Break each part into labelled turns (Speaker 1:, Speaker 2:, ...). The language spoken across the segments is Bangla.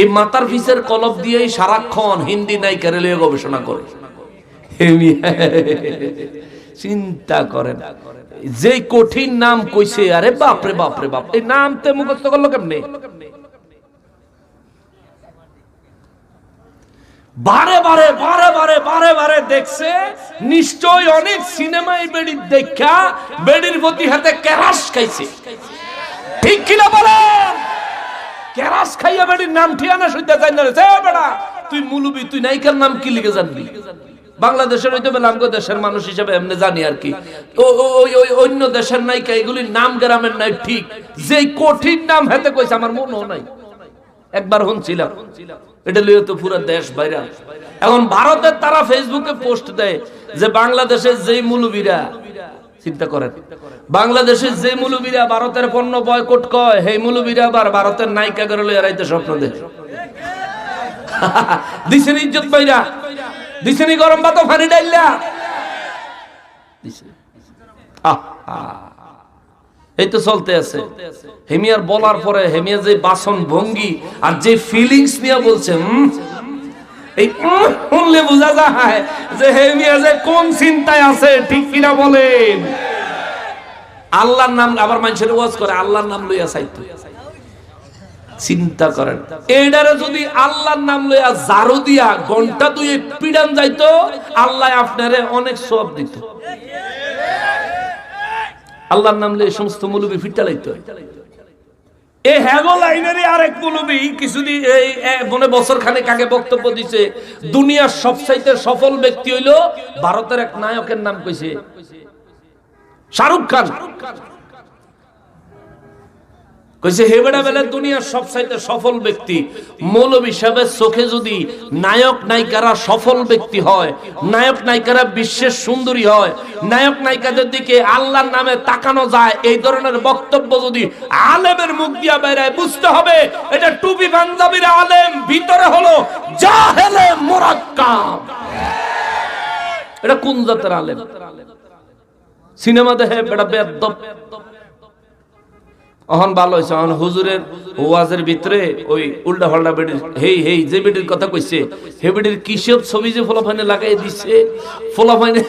Speaker 1: এই মাতার ফিসের কলব দিয়েই সারাক্ষণ হিন্দি নায়িকার লিয়ে গবেষণা করে। চিন্তা করেন, যে কঠিন নাম কইছে, আরে বাপরে বাপরে বাপ এই নাম তে মুখস্থ করল কেমনে? বারে বারে বারে বারে বারে বারে দেখছে, নিশ্চয় অনেক সিনেমায় বেড়ির দেখা, বেড়ির প্রতি হাতে ক্যারাস খাইছে। ঠিক কিনা বলেন? ক্যারাস খাইয়া বেড়ির নাম ঠিয়ানা সইতে চাই না বেড়া, তুই মুলুবি, তুই নায়িকার নাম কি লিখে জানবি? বাংলাদেশের হইতে আমগো দেশের মানুষ হিসেবে এমনি জানি আর কি। ওই ওই অন্য দেশের নায়িকা, এগুলির নাম গ্রামের নাই ঠিক। যে কঠিন নাম হাতে কইছে, আমার মনও নাই। একবার শুনছিলাম। এটা লিয়ে তো পুরো দেশ বাইরা এখন ভারতের তারা ফেসবুকে পোস্ট দেয় যে বাংলাদেশের যেই মুলুবিরা চিন্তা করেন। বাংলাদেশের যে মুলুবিরা ভারতের পণ্য বয়কট কয়, সেই মুলুবিরা আবার ভারতের নায়িকা করে লইয়া রাইতে স্বপ্ন দেয় দিছেন ইজ্জত পাইরা দিছেনি গরম ভাত ফানি ডাইলা। এই তো চলতে আছে। হেমিয়ার বলার পরে হেমিয়া যে বাসন ভঙ্গি আর যে ফিলিংস নিয়ে বলছে এই শুনলে বোঝা যায় যে হেমিয়া যে কোন চিন্তায় আছে, ঠিক কিনা বলেন? আল্লাহর নাম আবার মানুষের ওয়াজ করে, আল্লাহর নাম লইয়া চাইতো। চিন্তা করেন। এইটারে যদি আল্লাহর নাম লইয়া জারু দিয়া ঘণ্টা দুই পিডান যাইতো, আল্লাহ আপনারে অনেক সব দিত। আল্লাহর নাম লইয়া সমস্ত মুলুবি ফিটা লাইতো এই হ্যাগো লাইনেরই আরেক মুলুবি কিছুদিন এই মনে বছর খানেক কাকে বক্তব্য দিছে, দুনিয়ার সবচাইতে সফল ব্যক্তি হইল ভারতের এক নায়কের নাম কইছে শাহরুখ খান। কইছে হেবেড়া বেলা দুনিয়ার সবচাইতে সফল ব্যক্তি, মৌলব হিসাবে চোখে যদি নায়ক নায়িকারা সফল ব্যক্তি হয়, নায়ক নায়িকারা বিশ্বের সুন্দরী হয়, নায়ক নায়িকাদের দিকে আল্লাহর নামে তাকানো যায়, এই ধরনের বক্তব্য যদি আলেমের মুখ দিয়া বেড়ায়, বুঝতে হবে এটা টুপি পাঞ্জাবির আলেম, ভিতরে হলো জাহেলে মোরাক্কাব। এটা কোন জাতের আলেম? সিনেমা দেখে বেটা বেদ্দপ অহন ভালো হয়েছে, অহন হুজুরের ওয়াজের ভিতরে ওই উল্টা ফাল্টা বেডির, হেই হেই, যে বেডির কথা কইছে, হে বেডির কিসব ছবি যে ফলাফাইনে লাগাই দিছে? ফলাফাইনে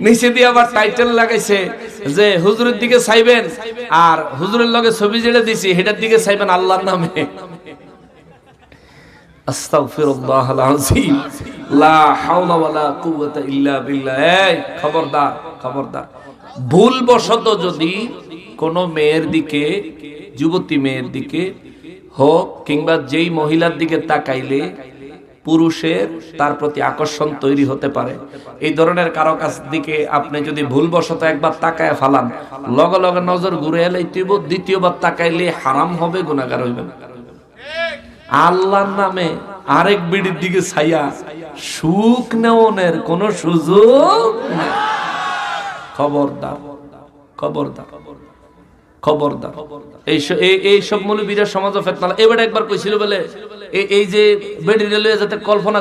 Speaker 1: নিচে দিয়ে আবার টাইটেল লাগাইছে যে হুজুরের দিকে চাইবেন, আর হুজুরের লগে ছবি যেটা দিছি, হেটার দিকে চাইবেন আল্লাহর নামে। আস্তাগফিরুল্লাহ আল-আযীম। লা হাওলা ওয়ালা কুওয়াতা ইল্লা বিল্লাহ। এই, খবরদার খবরদার। ভুলবশত যদি কোনো মেয়ের দিকে, যুবতী মেয়ের দিকে হোক, কিংবা যেই মহিলার দিকে তাকাইলে পুরুষের তার প্রতি আকর্ষণ তৈরি হতে পারে এই ধরনের কারও কাছ দিকে আপনি যদি ভুলবশত একবার তাকায় ফালান, লগে লগে নজর ঘুরে এলে দ্বিতীয়বার তাকাইলে হারাম হবে গুণাগার হইবেন আল্লাহর নামে আরেক বিড়ির দিকে ছাইয়া সুখ নেওনের কোন সুযোগ নাই। এই সব এই- যে কল্পনা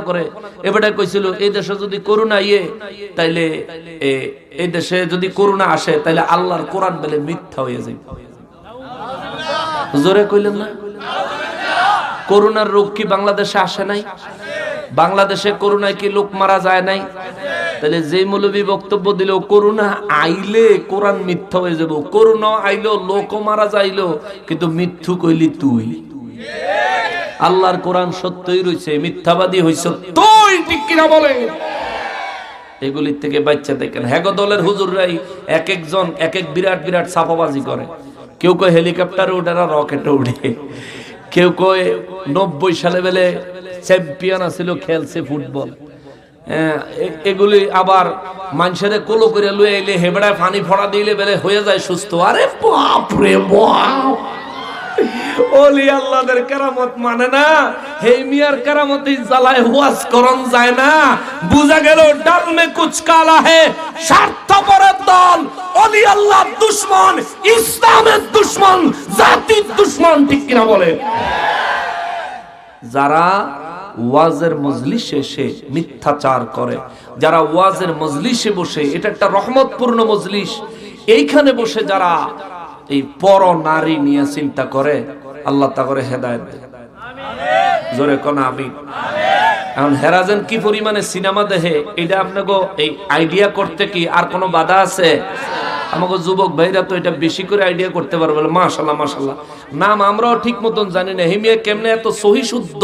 Speaker 1: এই যদি ইয়ে তাইলে এই দেশে যদি করোনা আসে, তাইলে আল্লাহর কোরআন বলে মিথ্যা হয়ে যাবে জোরে কইলেন না? করোনার রোগ কি বাংলাদেশে আসে নাই? বাংলাদেশে করোনায় কি লোক মারা যায় নাই? তাহলে যে মৌলবী বক্তব্য দিল, করোনা আইলে কোরআন মিথ্যা হয়ে যাব। করোনা আইলো লোক মারা যাইলো, কিন্তু মিথ্যু কইলি তুই। আল্লাহর কোরআন সত্যই রয়েছে মিথ্যাবাদী হইছ তুই, ঠিক কিনা বলে এগুলির থেকে বাচ্চা দেখেন। হ্যাগো দলের হুজুররাই এক একজন, এক এক বিরাট বিরাট ছাপাবাজি করে। কেউ কয় হেলিকপ্টারে উঠে না, রকেটে উঠে কেউ কয় নব্বই সালে বেলে চ্যাম্পিয়ন আছিল খেলছে ফুটবল। হ্যাঁ, এগুলি আবার মানুষের কোলো করে লুয়ে এলে হেবড়ায় পানি ফড়া দিলে বেলে হয়ে যায় সুস্থ। আরে বাপ রে বাপ! ওলি আল্লাহদের মানে না হেই মিয়ার ওয়াজ করন যায় না। বুঝা গেল ডাল মে কুছ স্বার্থপরের দল। ওলি আল্লাহ দুশ্মন ইসলামের দুশ্মন জাতির দুশ্মন ঠিক কিনা বলে? যারা ওয়াজের মজলিসে এসে মিথ্যাচার করে। যারা ওয়াজের মজলিসে বসে, এটা একটা রহমতপূর্ণ মজলিস। এইখানে বসে যারা এই পর নারী নিয়ে চিন্তা করে, আল্লাহ তা করে হেদায়ত দেয়। জোরে কোন আমি এখন হেরাজেন কি পরিমাণে সিনেমা দেখে, এটা আপনাকে এই আইডিয়া করতে কি আর কোনো বাধা আছে? আমাকে যুবক ভাইরা তো এটা বেশি করে আইডিয়া করতে পারবে মাশাল্লাহ মাশাল্লাহ নাম আমরাও ঠিক মতন জানি না। হিমিয়া কেমনে এত সহি শুদ্ধ?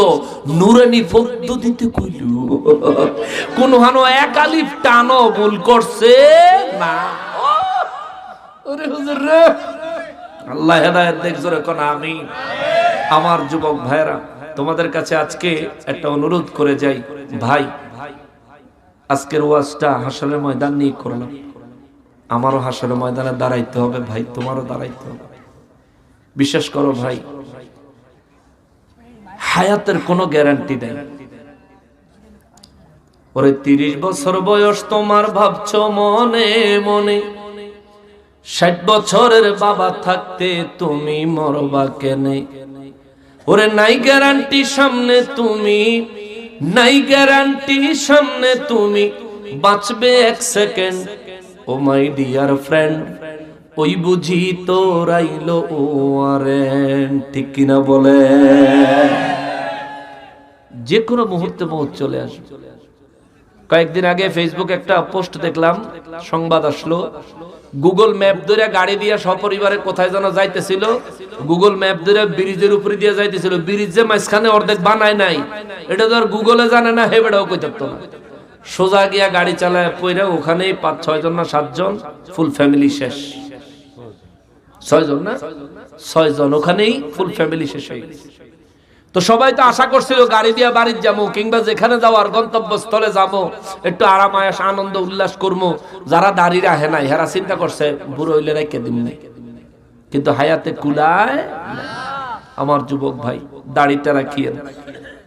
Speaker 1: নুরানি পদ্ধতিতে কইল। কোন হানো এক আলিফ টানো ভুল করছে না। ওরে হুজুর রে। আল্লাহ হেদায়েত দেখ জোরে কোন আমি আমার যুবক ভাইরা, তোমাদের কাছে আজকে একটা অনুরোধ করে যাই। ভাই, আজকের ওয়াজটা হাসরের ময়দান নিয়ে করলাম। আমারও হাসরের ময়দানে দাঁড়াইতে হবে, ভাই, তোমারও দাঁড়াইতে হবে। বিশ্বাস করো, ভাই, হায়াতের কোনো গ্যারান্টি নেই। ওরে তিরিশ বছর বয়স তোমার, ভাবছ মনে মনে। ষাট বছরের বাবা থাকতে তুমি মরবা কেনে? ওরে নাই গ্যারান্টি সামনে তুমি, নাই গ্যারান্টি সামনে তুমি। বাঁচবে এক second oh my dear friend, ওই বুঝি তোর আইলো ও আরে, ঠিক কিনা বলে? যে কোনো মুহূর্তে মুহূর্ত চলে আসবে। কয়েকদিন আগে ফেসবুক একটা পোস্ট দেখলাম, সংবাদ আসলো। গুগল ম্যাপ ধরে গাড়ি দিয়ে সপরিবারে কোথায় যেন যাইতেছিল। গুগল ম্যাপ ধরে ব্রিজের উপরে দিয়ে যাইতেছিল। ব্রিজ যে মাঝখানে অর্ধেক বানায় নাই। এটা তো আর গুগলে জানে না হে বেড়াও কই না। সোজা গিয়া গাড়ি চালায় পইরা ওখানেই পাঁচ, ছয় জন না সাতজন ফুল ফ্যামিলি শেষ। ছয় জন না? ছয় জন, ওখানেই ফুল ফ্যামিলি শেষ হয়ে গেছে। তো সবাই তো আশা করছিল গাড়ি দিয়ে বাড়ির যাব, কিংবা যেখানে যাওয়ার গন্তব্যস্থলে যাব, একটু আরাম, আয়াস, আনন্দ, উল্লাস করব। যারা দাঁড়িয়ে আহে নাই, হেরা চিন্তা করছে, বুড়ো হইলে রেখে দিন নাই কিন্তু হায়াতে কুলায় আমার যুবক ভাই, দাড়িটা রাখিয়েন।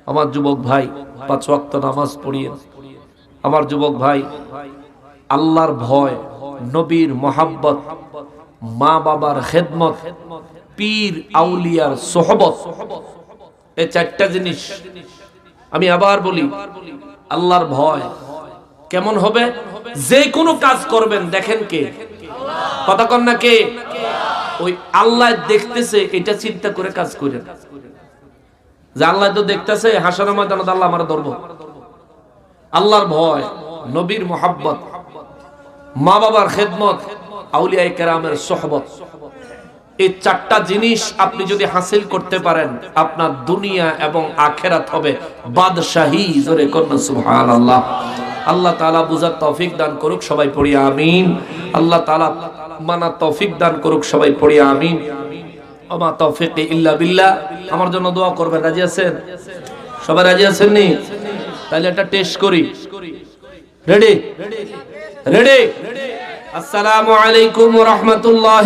Speaker 1: আমার যুবক ভাই, পাঁচ ওয়াক্ত নামাজ পড়িয়েন। আমার যুবক ভাই, আল্লাহর ভয়, নবীর মোহাব্বত মা বাবার খেদমত, পীর আউলিয়ার সোহবত এই চারটা জিনিস আমি আবার বলি, আল্লাহর ভয় কেমন হবে? যে কোনো কাজ করবেন, দেখেন কে? কথা কন না কে? ওই আল্লাহ দেখতেছে, এটা চিন্তা করে কাজ করেন। যে আল্লাহ তো দেখতেছে হাসানো ময়দান আল্লাহ আমার ধরবো। আল্লাহর ভয়, নবীর মোহাব্বত মা বাবার খেদমত আউলিয়া কেরামের সোহবত। এই চারটা জিনিস আপনি যদি হাসিল করতে পারেন, আপনার দুনিয়া এবং আখেরাত হবে বাদশাহী জোরে কন্যা সুবহান আল্লাহ আল্লাহ তাআলা বুঝার তৌফিক দান করুক, সবাই পড়ি আমিন। আল্লাহ তাআলা মানা তৌফিক দান করুক, সবাই পড়ি আমিন। আমা তৌফিক ইল্লা আমার জন্য দোয়া করবেন, রাজি আছেন? সবাই রাজি আছেন নি? তাহলে একটা টেস্ট করি। রেডি রেডি আসসালামু আলাইকুম রহমতুল্লাহ